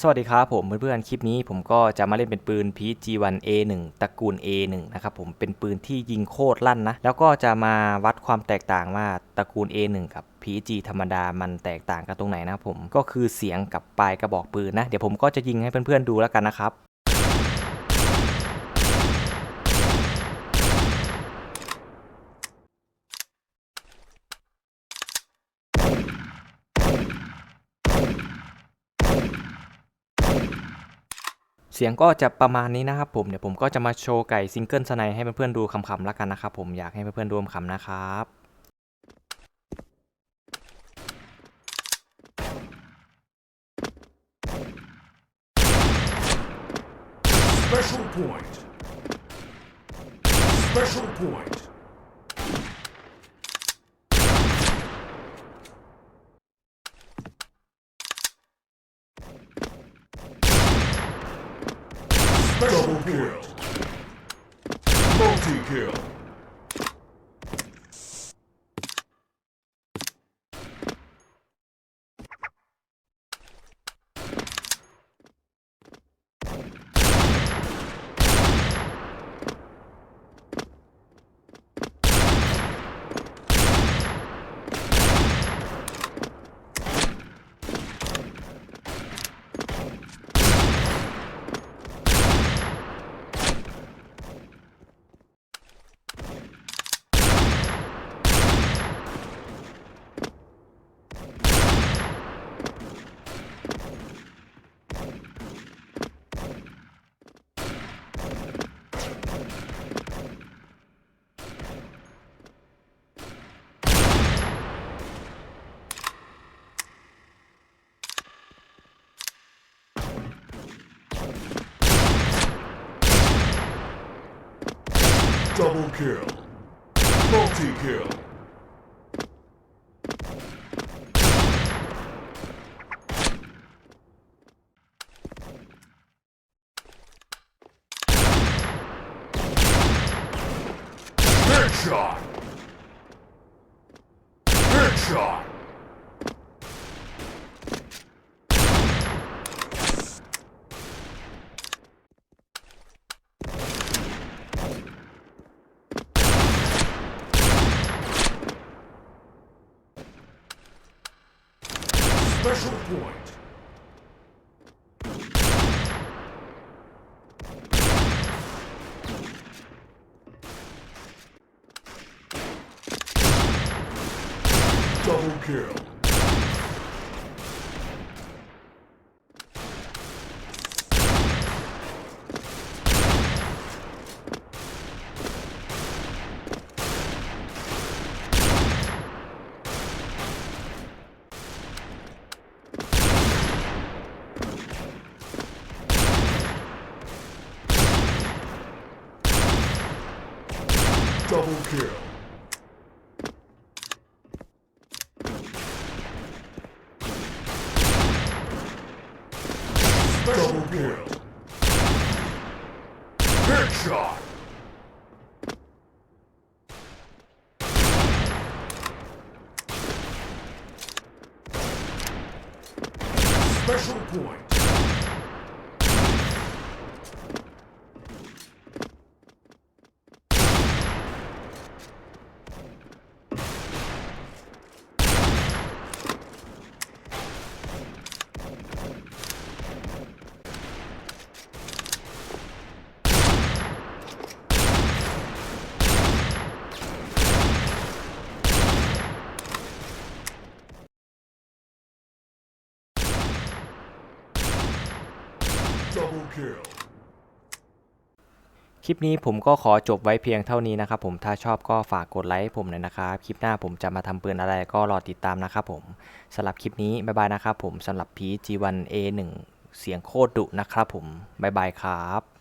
สวัสดีครับผมเพื่อนๆ คลิปนี้ผมก็จะมาเล่นเป็นปืน PG1A1 ตระกูล A1 นะครับผมเป็นปืนที่ยิงโคตรลั่นนะ แล้วก็จะมาวัดความแตกต่างว่าตระกูล A1 กับ PG ธรรมดามันแตกต่างกันตรงไหนนะผมก็คือเสียงกับปลายกระบอกปืนนะ เดี๋ยวผมก็จะยิงให้เพื่อนๆดูแล้วกันนะครับ เสียงก็จะประมาณนี้นะครับผมเดี๋ยวผมก็จะมาโชว์ไก่ซิงเกิลสไนให้เพื่อนๆดูคำๆแล้วกันนะครับผมอยากให้เพื่อนๆดูคำนะครับ Special point. Special point. Kill. Multi kill. Double kill. Multi kill. Headshot. Headshot. Special point. Double kill. Double kill. Special kill. Headshot. Special point. คลิปนี้ผมก็ขอจบไว้เพียงเท่านี้นะครับผมถ้าชอบก็ฝากกดไลค์ผมหน่อยนะครับ คลิปหน้าผมจะมาทำปืนอะไรก็รอติดตามนะครับผมสำหรับคลิปนี้บ๊ายบายนะครับผมสำหรับ PG1A1 เสียงโคตรดุนะครับผมบ๊ายบายครับ